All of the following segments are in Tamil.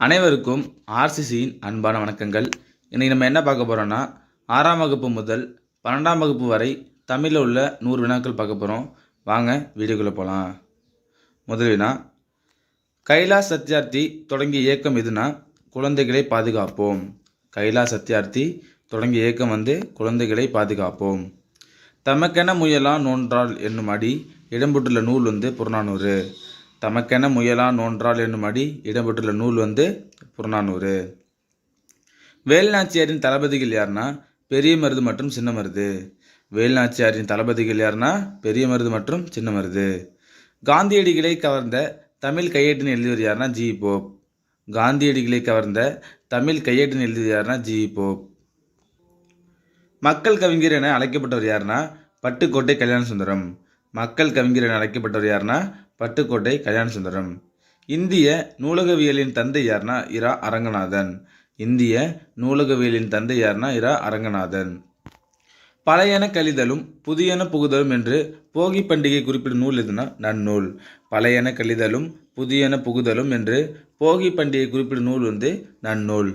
அனைவருக்கும் ஆர்சிசியின் அன்பான வணக்கங்கள். இன்றைக்கி நம்ம என்ன பார்க்க போகிறோன்னா ஆறாம் வகுப்பு முதல் பன்னெண்டாம் வகுப்பு வரை தமிழில் உள்ள நூறு வினாக்கள் பார்க்க போகிறோம் வாங்க வீடியோக்குள்ளே போகலாம் முதல் வினா கைலாஸ் சத்யார்த்தி தொடங்கிய இயக்கம் எதுனா? குழந்தைகளை பாதுகாப்போம். கைலா சத்யார்த்தி தொடங்கிய இயக்கம் வந்து குழந்தைகளை பாதுகாப்போம். தமக்கென முயலாம் நோன்றால் என்னும் அடி இடம்பெற்றுள்ள நூல் வந்து புறநானூறு. தமக்கென முயலா நோன்றால் என்னும் அடி இடம்பெற்றுள்ள நூல் வந்து புறநானூறு. வேல்நாச்சியாரின் தளபதிகள் யாருன்னா பெரிய மருது மற்றும் சின்ன மருது. வேல்நாச்சியாரின் தளபதிகள் யாருன்னா பெரிய மருது மற்றும் சின்ன மருது. காந்தியடிகளை கவர்ந்த தமிழ் கையேட்டின் எழுதியவர் யாருன்னா ஜி. போப். காந்தியடிகளை கவர்ந்த தமிழ் கையேட்டின் எழுதியவர் யாருன்னா ஜி. போப். மக்கள் கவிஞர் என அழைக்கப்பட்டவர் யாருன்னா பட்டுக்கோட்டை கல்யாண சுந்தரம் மக்கள் கவிஞர் என அழைக்கப்பட்டவர் யாருன்னா பட்டுக்கோட்டை கல்யாண சுந்தரம் இந்திய நூலகவியலின் தந்தை யார்னா இரா அரங்கநாதன். இந்திய நூலகவியலின் தந்தை யார்னா இரா அரங்கநாதன். பழையன கழிதலும் புதியன புகுதலும் என்று போகி பண்டிகை குறிப்பிடும் நூல் எதுனா நன்னூல். பழையன கழிதலும் புதியன புகுதலும் என்று போகி பண்டிகை குறிப்பிடும் நூல் வந்து நன்னூல்.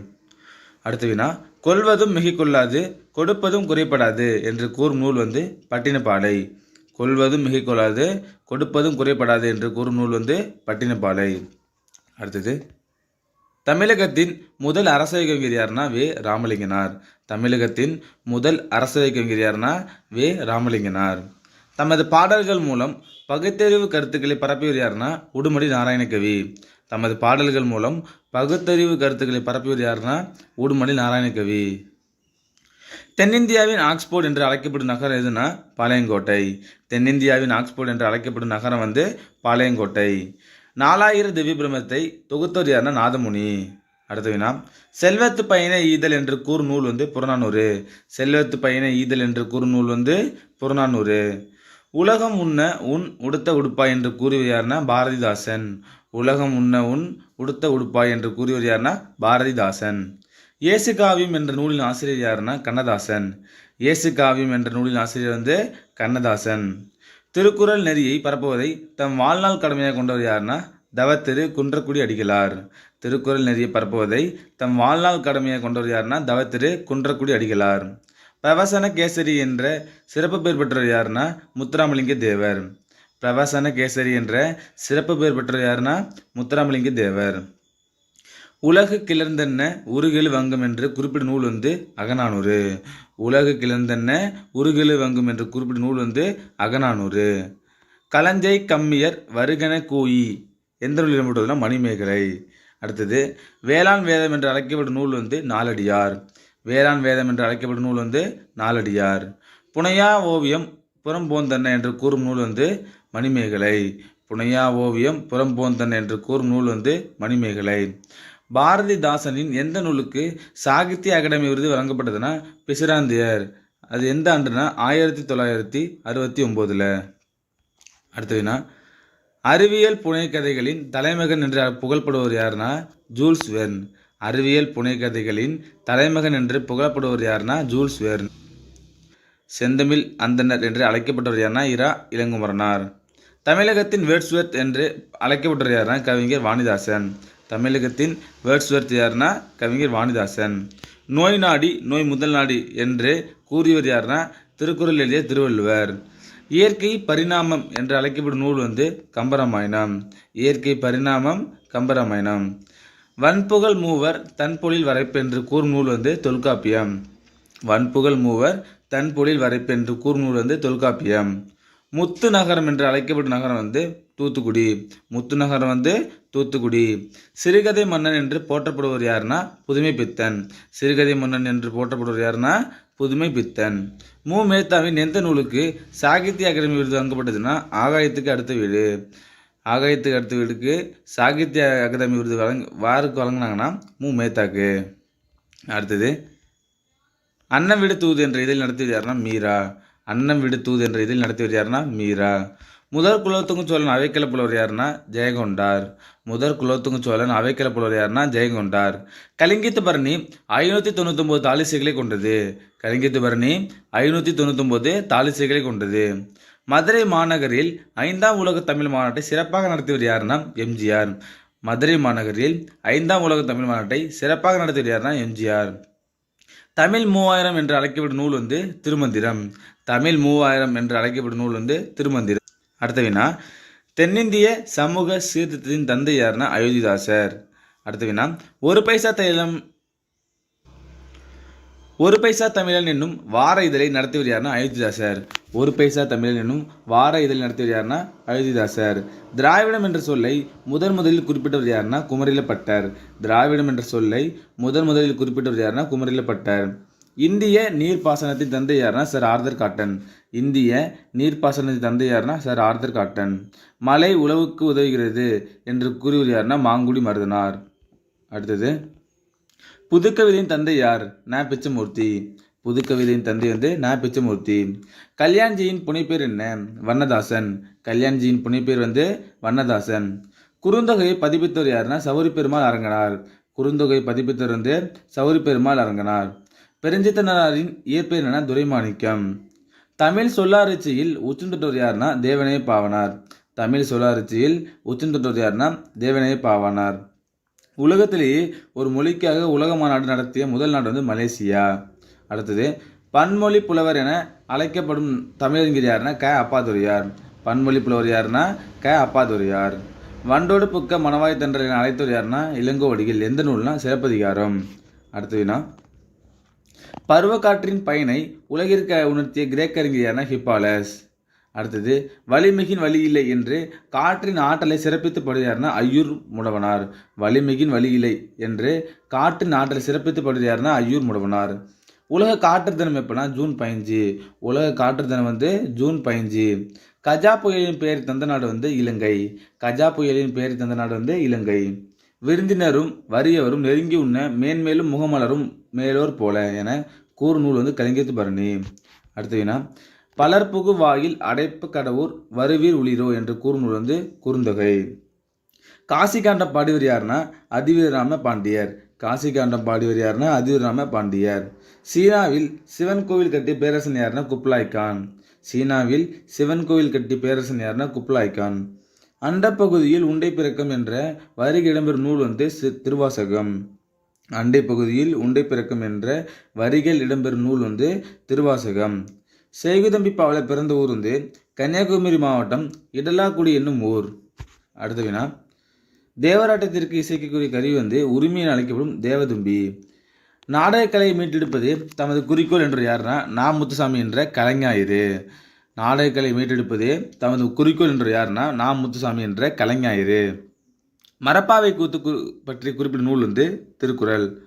அடுத்து வினா கொள்வதும் மிகைக்கொள்ளாது கொடுப்பதும் குறைபடாது என்று கூறும் நூல் வந்து பட்டினப்பாலை. கொள்வதும் மிகைக்கொள்ளாது கொடுப்பதும் குறைபடாது என்று கூறும் நூல் வந்து பட்டினப்பாலை. அடுத்தது தமிழகத்தின் முதல் அரசவை கவிஞர் யாருன்னா வே. ராமலிங்கனார். தமிழகத்தின் முதல் அரசவை கவிஞர் யாருன்னா வே. ராமலிங்கனார். தமது பாடல்கள் மூலம் பகுத்தறிவு கருத்துக்களை பரப்பியவர் யாருன்னா உடுமடி நாராயணகவி. தமது பாடல்கள் மூலம் பகுத்தறிவு கருத்துக்களை பரப்பியவர் யாருன்னா உடுமடி நாராயணகவி. தென்னிந்தியாவின் ஆக்ஸ்போர்ட் என்று அழைக்கப்படும் நகரம் எதுனா பாளையங்கோட்டை. தென்னிந்தியாவின் ஆக்ஸ்போர்ட் என்று அழைக்கப்படும் நகரம் வந்து பாளையங்கோட்டை. நாலாயிர திவ்ய பிரமத்தை தொகுத்தவர் யாருன்னா நாதமுனி. அடுத்த வினா செல்வத்து பயண ஈதல் என்று கூறு நூல் வந்து புறநானூறு. செல்வத்து பயண ஈதல் என்று கூறு நூல் வந்து புறநானூறு. உலகம் உண்ண உன் உடுத்த உடுப்பாய் என்று கூறியவர் யாருன்னா பாரதிதாசன். உலகம் உண்ண உன் உடுத்த உடுப்பாய் என்று கூறியவர் யாருன்னா பாரதிதாசன். இயேசு காவியம் என்ற நூலின் ஆசிரியர் யாருன்னா கண்ணதாசன். இயேசு காவியம் என்ற நூலின் ஆசிரியர் வந்து கண்ணதாசன். திருக்குறள் நெறியை பரப்புவதை தம் வாழ்நாள் கடமையாக கொண்டவர் யாருன்னா தவத்திரு குன்றக்குடி அடிகளார். திருக்குறள் நெறியை பரப்புவதை தம் வாழ்நாள் கடமையாக கொண்டவர் யாருன்னா தவத்திரு குன்றக்குடி அடிகளார். பிரவசன கேசரி என்ற சிறப்பு பெயர் பெற்றவர் யாருன்னா முத்துராமலிங்க தேவர். பிரவசன கேசரி என்ற சிறப்பு பெயர் பெற்றவர் யாருன்னா முத்துராமலிங்க தேவர். உலகு கிளர்ந்தென்ன உருகெழு வங்கம் என்று குறிப்பிடும் நூல் வந்து அகநானூறு. உலகு கிளர்ந்தென்ன உருகெழு வங்கம் என்று குறிப்பிடும் நூல் வந்து அகநானூறு. கலஞ்சை கம்மியர் வருகன கோயி. எந்த நூல் இடம்பெற்றுள்ளதுனா மணிமேகலை. அடுத்தது வேளாண் வேதம் என்று அழைக்கப்படும் நூல் வந்து நாலடியார். வேளாண் வேதம் என்று அழைக்கப்படும் நூல் வந்து நாலடியார். புனையா ஓவியம் புறம்போந்தன்ன என்று கூறும் நூல் வந்து மணிமேகலை. புனையா ஓவியம் புறம்போந்தன் என்று கூறும் நூல் வந்து மணிமேகலை. பாரதிதாசனின் எந்த நூலுக்கு சாகித்ய அகாடமி விருது வழங்கப்பட்டதுன்னா பிசிராந்தியர். அது எந்த ஆண்டுனா ஆயிரத்தி தொள்ளாயிரத்தி அறுபத்தி ஒம்போதில். அடுத்ததுனா அறிவியல் புனைக்கதைகளின் தலைமகன் என்று புகழ்படுவர் யாருன்னா ஜூல்ஸ் வெர்ன். அறிவியல் புனைக்கதைகளின் தலைமகன் என்று புகழப்படுவர் யாருன்னா ஜூல்ஸ் வெர்ன். செந்தமிழ் அந்தனர் என்று அழைக்கப்பட்டவர் யாருன்னா இரா இளங்குமரனார். தமிழகத்தின் வேட்ஸ்வெர்த் என்று அழைக்கப்பட்டவர் யாருன்னா கவிஞர் வாணிதாசன். தமிழகத்தின் வேர்ட்ஸ்வர்த் யாருன்னா கவிஞர் வாணிதாசன். நோய் நாடி நோய் முதல் நாடி என்று கூறியவர் யாருன்னா திருக்குறள் எழுதிய திருவள்ளுவர். இயற்கை பரிணாமம் என்று அழைக்கப்படும் நூல் வந்து கம்பராமாயணம். இயற்கை பரிணாமம் கம்பராமாயணம். வன்புகழ் மூவர் தன்பொழில் வரைப்பு என்று கூறும் நூல் வந்து தொல்காப்பியம். வன்புகழ் மூவர் தன்பொழில் வரைப்பு என்று கூறும் நூல் வந்து தொல்காப்பியம். முத்து நகரம் என்று அழைக்கப்படும் நகரம் வந்து தூத்துக்குடி. முத்து நகரம் வந்து தூத்துக்குடி. சிறுகதை மன்னன் என்று போற்றப்படுவர் யாருன்னா புதுமை பித்தன். சிறுகதை மன்னன் என்று போற்றப்படுவர் யாருன்னா புதுமை பித்தன். மு. மேத்தாவின் எந்த நூலுக்கு சாகித்ய அகாடமி விருது வழங்கப்பட்டதுன்னா ஆகாயத்துக்கு அடுத்த வீடு. ஆகாயத்துக்கு அடுத்த வீடுக்கு சாகித்ய அகாடமி விருது வழங்க வாருக்கு வழங்கினாங்கன்னா மு. மேத்தாக்கு. அடுத்தது அன்ன வீடு தூது என்ற இதில் நடத்தியது யாருன்னா மீரா. அன்னம் விடுத்தூது என்ற இதில் நடத்தியவர் யாருன்னா மீரா. முதற் குலோத்துங்க சோழன் அவைக்கல புலவர் யாருன்னா ஜெயகொண்டார் முதற் குலோத்துங்க சோழன் அவைக்கல புலவர் யாருன்னா ஜெயகொண்டார் கலிங்கித்து பரணி ஐநூற்றி தொண்ணூத்தொம்பது தாலிசைகளை கொண்டது. கலிங்கித்து பரணி ஐநூற்றி தொண்ணூத்தொம்பது தாலிசைகளை கொண்டது. மதுரை மாநகரில் ஐந்தாம் உலக தமிழ் மாநாட்டை சிறப்பாக நடத்தியவர் யாருன்னா எம்ஜிஆர். மதுரை மாநகரில் ஐந்தாம் உலக தமிழ் மாநாட்டை சிறப்பாக நடத்தியவர் யாருன்னா எம்ஜிஆர். தமிழ் மூவாயிரம் என்று அழைக்கப்படும் நூல் வந்து திருமந்திரம். தமிழ் மூவாயிரம் என்று அழைக்கப்படும் நூல் வந்து திருமந்திரம். அடுத்த வினா தென்னிந்திய சமூக சீர்திருத்தத்தின் தந்தை யாருன்னா அயோத்திதாசர். அடுத்த வினா ஒரு பைசா தைலம் ஒரு பைசா தமிழன் என்னும் வார இதழை நடத்தியவர் யாருன்னா அயோத்திதாசர். ஒரு பைசா தமிழன் என்னும் வார இதழை நடத்தியவர் யாருன்னா அயோத்திதாசர். திராவிடம் என்ற சொல்லை முதன் முதலில் குறிப்பிட்டவர் யாருன்னா குமரிலப்பட்டர். திராவிடம் என்ற சொல்லை முதன் முதலில் குறிப்பிட்டவர் யாருன்னா குமரிலப்பட்டர். இந்திய நீர்ப்பாசனத்தின் தந்தை யாருன்னா சார் ஆர்தர் காட்டன். இந்திய நீர்ப்பாசனத்தின் தந்தை யாருன்னா சார் ஆர்தர் காட்டன். மலை உழவுக்கு உதவுகிறது என்று கூறியவர் யாருன்னா மாங்குடி மருதனார். அடுத்தது புதுக்கவிதையின் தந்தை யார்? நா. பிச்சமூர்த்தி. புதுக்கவிதையின் தந்தை வந்து நா. பிச்சமூர்த்தி. கல்யாண்ஜியின் புனைப்பேர் என்ன? வண்ணதாசன். கல்யாண்ஜியின் புனைப்பேர் வந்து வண்ணதாசன். குறுந்தொகையை பதிப்பித்தவர் யாருன்னா சௌரி பெருமாள் அரங்கனார். குறுந்தொகை பதிப்பித்தவர் வந்து சௌரி பெருமாள் அரங்கனார். பெருஞ்சித்தனாரின் இயற்பெயர் என துரைமாணிக்கம். தமிழ் சொல்லாரிச்சியில் உச்சந்தொட்டவர் யாருன்னா தேவனே பாவனார். தமிழ் சொல்லாரிச்சியில் உச்சந்தொட்டவர் யாருன்னா தேவனே பாவனார். உலகத்திலேயே ஒரு மொழிக்காக உலக மாநாடு நடத்திய முதல் நாடு வந்து மலேசியா. அடுத்தது பன்மொழி புலவர் என அழைக்கப்படும் தமிழறிஞர் யாருன்னா க. அப்பாதுரையார். பன்மொழி புலவர் யாருன்னா க. அப்பாதுரையார். வண்டோடு புக்க மணவாய் தண்டர் என அழைத்தவர் யாருன்னா இளங்கோவடிகள் எந்த நூல்னா சிறப்பதிகாரம் அடுத்ததுனா பருவக்காற்றின் பயனை உலகிற்கு உணர்த்திய கிரேக்க அறிஞர் யாருன்னா ஹிப்பாலஸ். அடுத்தது வலிமிகின் வழி இல்லை என்று காற்றின் ஆற்றலை சிறப்பித்து படுகிறார்னா ஐயூர் முடவனார். வலிமிகின் வழி இல்லை என்று காற்றின் ஆற்றலை சிறப்பித்து படுகிறார்னா ஐயூர் முடவனார். உலக காற்று தினம் எப்போனா ஜூன் பதினஞ்சு. உலக காற்று தினம் வந்து ஜூன் பதினஞ்சு. கஜா புயலின் பெயர் தந்த நாடு வந்து இலங்கை. கஜா புயலின் பெயர் தந்த நாடு வந்து இலங்கை. விருந்தினரும் வறியவரும் நெருங்கி உண்ண மேன்மேலும் முகமலரும் மேலோர் போல என கூறு நூல் வந்து கலிங்கத்து பரணி. அடுத்த பலர்புகு வாயில் அடைப்பு கடவுர் வருவீர் உளிரோ என்று கூறுநூல் வந்து குறுந்தொகை. காசி காண்டம் பாடியவர் யாருன்னா அதிவீரராம பாண்டியர். காசி காண்டம் பாடியவர் யாருன்னா அதிவீரராம பாண்டியர். சீனாவில் சிவன் கோவில் கட்டி பேரரசன் யாருன்னா குப்லாய் கான். சீனாவில் சிவன் கோவில் கட்டி பேரரசன் யாருன்னா குப்லாய் கான். அண்டப்பகுதியில் உண்டை பிறக்கம் என்ற வரிக்கு இடம்பெறும் நூல் வந்து சி- திருவாசகம். அண்டை பகுதியில் உண்டை பிறக்கம் என்ற வரிகள் இடம்பெறும் நூல் வந்து திருவாசகம். செய்குதம்பி பாவல பிறந்த ஊர் வந்து கன்னியாகுமரி மாவட்டம் இடலாக்குடி என்னும் ஊர். அடுத்த வினா தேவராட்டத்திற்கு இசைக்கக்கூடிய கருவி வந்து உரிமையில் அழைக்கப்படும் தேவதும்பி. நாடகக்கலையை மீட்டெடுப்பது தமது குறிக்கோள் என்று யாருன்னா நா. முத்துசாமி என்ற கலைஞாயிறு. நாடகக்கலை மீட்டெடுப்பது தமது குறிக்கோள் என்று யாருன்னா நா. முத்துசாமி என்ற கலைஞாயிறு. மரப்பாவை கூத்து பற்றி குறிப்பிட்ட நூல் வந்து திருக்குறள்.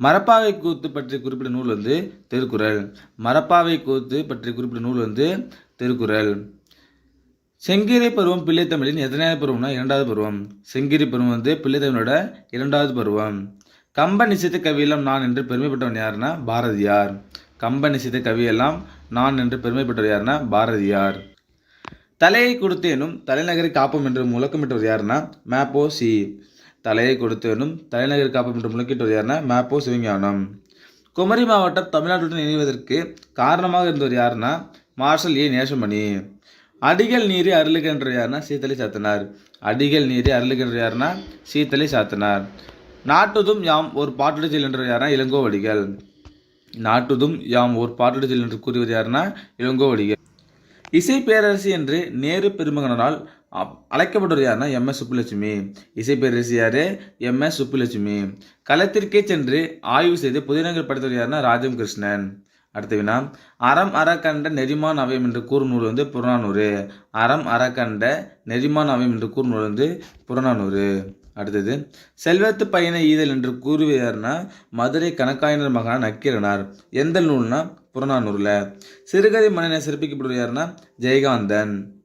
மரப்பாவை கூத்து பற்றி குறிப்பிட்ட நூல் வந்து திருக்குறள். மரப்பாவை கூத்து பற்றி குறிப்பிட்ட நூல் வந்து திருக்குறள். செங்கிரி பருவம் பிள்ளைத்தமிழின் எத்தனையாவது பருவம்னா இரண்டாவது பருவம். செங்கிரி பருவம் வந்து பிள்ளைத்தமிழோட இரண்டாவது பருவம். கம்ப நிசித்த கவியெல்லாம் நான் என்று பெருமைப்பட்டவன் யாருன்னா பாரதியார். கம்ப நிசித்த கவியெல்லாம் நான் என்று பெருமைப்பட்டவர் யாருன்னா பாரதியார். தலையை கொடுத்தேனும் தலைநகரை காப்போம் என்று முழக்கமிட்டவர் யாருன்னா மேப்போ சி. தலையை கொடுத்தேனும் தலைநகர் காப்பம் என்று முழக்கிட்டவர் யாருன்னா? மேப்போ சிவஞானம். குமரி மாவட்டம் தமிழ்நாட்டுடன் இணைவதற்கு காரணமாக இருந்தவர் யாருன்னா? Marshal A. நேசமணி. அடிகள் நீரை அருளுகின்ற யாருன்னா? சீத்தலை சாத்தனார். அடிகள் நீரை அருளுகின்ற யாருன்னா? சீத்தலை சாத்தனார். நாட்டுதும் யாம் ஒரு பாட்டுடு செல்கின்ற யாருன்னா? இளங்கோவடிகள். நாட்டுதும் யாம் ஒரு பாட்டுடு செல் என்று கூறியவர் யாருன்னா? இளங்கோவடிகள். இசை பேரரசி என்று நேரு பெருமகனால் அ- அழைக்கப்பட்டவர் யாருன்னா எம் எஸ் சுப்புலட்சுமி. இசை பேரரசி யார்? M S Subbulakshmi. களத்திற்கே சென்று ஆய்வு செய்து புதினங்கள் படைத்தவர் யாருன்னா ராஜம் கிருஷ்ணன் அடுத்த வினா அறம் அறக்கண்ட நெறிமான் அவையம் என்று கூறும் நூல் வந்து புறநானூறு. அறம் அறக்கண்ட நெறிமான் அவையம் என்று கூறும் நூல் வந்து புறநானூறு. அடுத்தது செல்வத்து பயண ஈதல் என்று கூறுவார்னா மதுரை கணக்காயினர் மகான் நக்கீரனார். எந்த நூல்னா புறநானூரில் சிறுகதை மன்னனை சிறப்பிக்கப்படுவது யாருன்னா ஜெயகாந்தன்.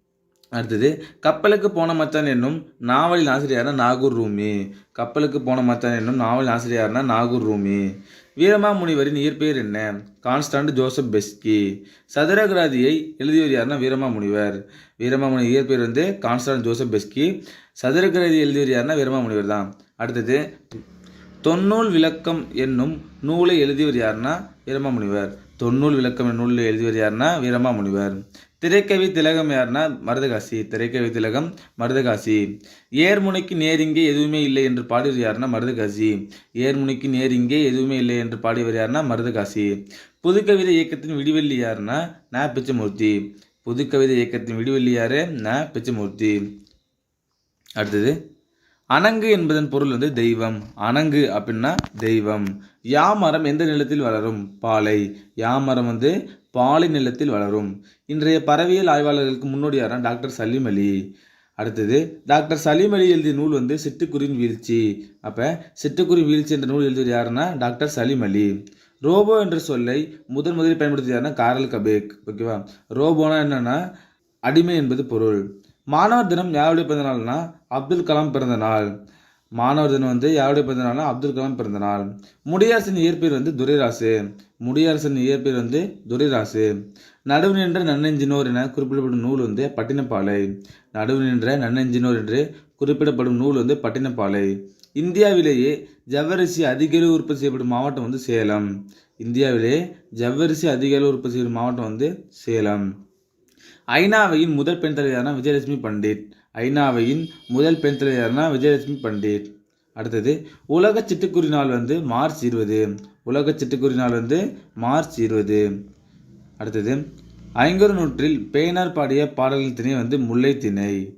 அடுத்தது கப்பலுக்கு போன மச்சான் என்னும் நாவலின் ஆசிரியர்னா நாகூர் ரூமி. கப்பலுக்கு போன மச்சான் என்னும் நாவலின் ஆசிரியர்னா நாகூர் ரூமி. வீரமாமுனிவரின் இயற்பெயர் என்ன? Constant Joseph Beschi. சதுரகிராதியை எழுதியவர் யாருன்னா வீரமாமுனிவர். வீரமாமுனி இயற்பெயர் வந்து கான்ஸ்டன்ட் ஜோசப் பெஸ்கி. சதுரகிராதி எழுதியவர் யாருன்னா வீரமாமுனிவர் தான். அடுத்தது தொன்னூல் விளக்கம் என்னும் நூலை எழுதியவர் யாருன்னா வீரமாமுனிவர். தொன்னூல் விளக்கம் நூலில் எழுதியவர் யாருன்னா வீரமாமுனிவர். திரைக்கவி திலகம் யாருன்னா மருதகாசி. திரைக்கவி திலகம் மருதகாசி. ஏர்முனைக்கு நேரிங்கே எதுவுமே இல்லை என்று பாடியவர் யாருன்னா மருதகாசி. ஏர்முனைக்கு நேரிங்கே எதுவுமே இல்லை என்று பாடியவர் யாருன்னா மருதகாசி. புதுக்கவிதை இயக்கத்தின் விடிவெள்ளி யாருன்னா ந. பிச்சமூர்த்தி. புதுக்கவிதை இயக்கத்தின் விடிவெள்ளி யாரு? ந. பிச்சமூர்த்தி. அடுத்தது அணங்கு என்பதன் பொருள் வந்து தெய்வம். அணங்கு அப்படின்னா தெய்வம். யாமரம் எந்த நிலத்தில் வளரும்? பாலை. யாமரம் வந்து பாலை நிலத்தில் வளரும். இன்றைய பறவையியல் ஆய்வாளர்களுக்கு முன்னோடியாரான டாக்டர் சலீம் அலி. அடுத்தது டாக்டர் சலீம் அலி எழுதிய நூல் வந்து சிட்டுக்குருவின் வீழ்ச்சி. அப்போ சிட்டுக்குருவி வீழ்ச்சி என்ற நூல் எழுதியது யாருன்னா? டாக்டர் சலீம் அலி. ரோபோ என்ற சொல்லை முதன் முதலில் பயன்படுத்தியாருன்னா காரல் கபேக். ஓகேவா? ரோபோனா என்னன்னா? அடிமை என்பது பொருள். மாணவர் தினம் யாருடைய பிறந்த நாள்னா அப்துல் கலாம் பிறந்த நாள். மாணவர் தினம் வந்து யாருடைய பிறந்த நாள்னா அப்துல் கலாம் பிறந்த நாள். முடியரசின் இயற்பெயர் வந்து துரைராசு. முடியரசன் இயற்பெயர் வந்து துரைராசு. நடுவு நின்ற நன்னெஞ்சினோர் என குறிப்பிடப்படும் நூல் வந்து பட்டினப்பாலை. நடுவு நின்ற நன்னெஞ்சினோர் என்று குறிப்பிடப்படும் நூல் வந்து பட்டினப்பாலை. இந்தியாவிலேயே ஜவ்வரிசி அதிக அளவு உற்பத்தி செய்யப்படும் மாவட்டம் வந்து சேலம். இந்தியாவிலே ஜவ்வரிசி அதிக அளவு உற்பத்தி செய்யப்படும் மாவட்டம் வந்து சேலம். ஐநாவையின் முதல் பெண் தலைவரான விஜயலட்சுமி பண்டிட். ஐநாவையின் முதல் பெண் தலைவரான விஜயலட்சுமி பண்டிட். அடுத்தது உலக சிட்டுக்குருவி நாள் வந்து மார்ச் இருபது. உலக சிட்டுக்குருவி நாள் வந்து மார்ச் இருபது. அடுத்தது ஐங்கரு நூற்றில் பேனார் பாடிய பாடல்கள் திணை வந்து முல்லை திணை.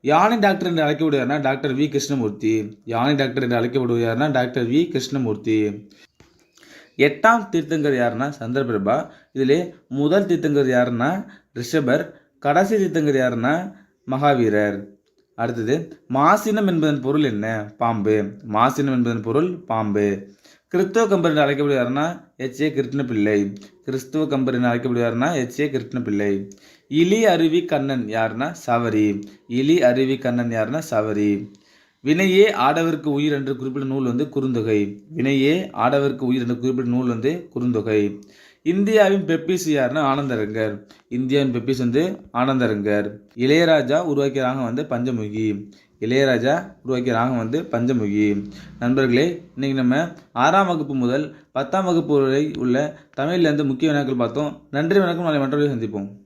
யானை டாக்டர் என்று அழைக்கப்படுவார்னா டாக்டர் வி. கிருஷ்ணமூர்த்தி. யானை டாக்டர் என்று அழைக்கப்படுவார்னா டாக்டர் வி. கிருஷ்ணமூர்த்தி. எட்டாம் தீர்த்தங்கர் யாருன்னா சந்திரபிரபா இதிலே முதல் தீர்த்தங்கர் யாருன்னா ரிஷபர் கடைசி தீர்த்தங்கர் யாருன்னா மகாவீரர். அடுத்தது மாசினம் என்பதன் பொருள் என்ன? பாம்பு. மாசினம் என்பதன் பொருள் பாம்பு. கிறிஸ்துவ கம்பர் என்று அழைக்கப்படுவார்னா எச் ஏ கிருஷ்ணபிள்ளை. கிறிஸ்துவ கம்பர் என்று அழைக்கப்படுவார்னா எச் ஏ கிருஷ்ணபிள்ளை. இலி அருவி கண்ணன் யாருன்னா சவரி. இலி அருவி கண்ணன் யாருன்னா சவரி. வினையே ஆடவருக்கு உயிர் என்று குறிப்பிட்ட நூல் வந்து குறுந்தொகை. வினையே ஆடவருக்கு உயிர் என்று குறிப்பிட்ட நூல் வந்து குறுந்தொகை. இந்தியாவின் பெப்பிஸ் யாருன்னா ஆனந்தரங்கர். இந்தியாவின் பெப்பிஸ் வந்து ஆனந்தரங்கர். இளையராஜா உருவாக்கிய ராகம் வந்து பஞ்சமுகி. இளையராஜா உருவாக்கிய ராகம் வந்து பஞ்சமுகி. நண்பர்களே இன்னைக்கு நம்ம ஆறாம் வகுப்பு முதல் பத்தாம் வகுப்பு வரை உள்ள தமிழ்லேருந்து முக்கிய வினாக்கள் பார்த்தோம். நன்றி வணக்கம். நாளை மற்றவர்களை சந்திப்போம்.